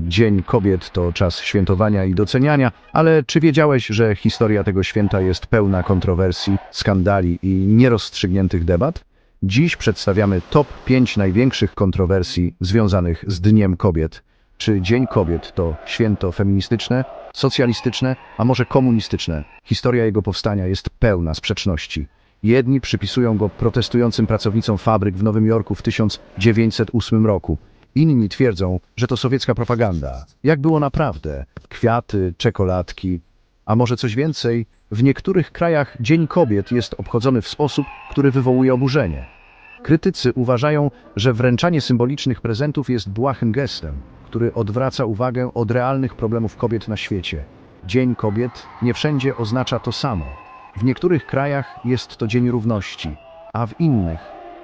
Dzień Kobiet to czas świętowania i doceniania, ale czy wiedziałeś, że historia tego święta jest pełna kontrowersji, skandali i nierozstrzygniętych debat? Dziś przedstawiamy top 5 największych kontrowersji związanych z Dniem Kobiet. Czy Dzień Kobiet to święto feministyczne, socjalistyczne, a może komunistyczne? Historia jego powstania jest pełna sprzeczności. Jedni przypisują go protestującym pracownicom fabryk w Nowym Jorku w 1908 roku. Inni twierdzą, że to sowiecka propaganda. Jak było naprawdę? Kwiaty, czekoladki, a może coś więcej? W niektórych krajach Dzień Kobiet jest obchodzony w sposób, który wywołuje oburzenie. Krytycy uważają, że wręczanie symbolicznych prezentów jest błahym gestem, który odwraca uwagę od realnych problemów kobiet na świecie. Dzień Kobiet nie wszędzie oznacza to samo. W niektórych krajach jest to Dzień Równości, a w innych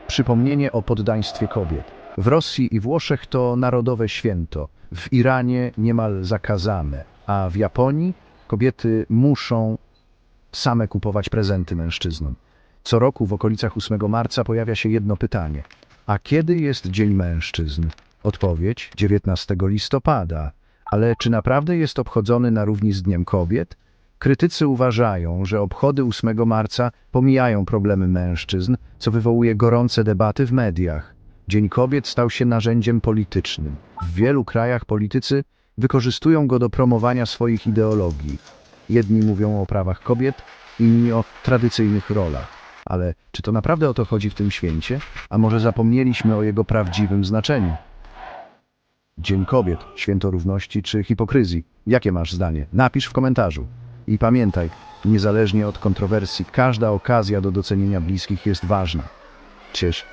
przypomnienie o poddaństwie kobiet. W Rosji i Włoszech to narodowe święto, w Iranie niemal zakazane, a w Japonii kobiety muszą same kupować prezenty mężczyznom. Co roku w okolicach 8 marca pojawia się jedno pytanie. A kiedy jest Dzień Mężczyzn? Odpowiedź 19 listopada. Ale czy naprawdę jest obchodzony na równi z Dniem Kobiet? Krytycy uważają, że obchody 8 marca pomijają problemy mężczyzn, co wywołuje gorące debaty w mediach. Dzień Kobiet stał się narzędziem politycznym. W wielu krajach politycy wykorzystują go do promowania swoich ideologii. Jedni mówią o prawach kobiet, inni o tradycyjnych rolach. Ale czy to naprawdę o to chodzi w tym święcie? A może zapomnieliśmy o jego prawdziwym znaczeniu? Dzień Kobiet, Święto Równości czy hipokryzji? Jakie masz zdanie? Napisz w komentarzu. I pamiętaj, niezależnie od kontrowersji, każda okazja do docenienia bliskich jest ważna. Cześć.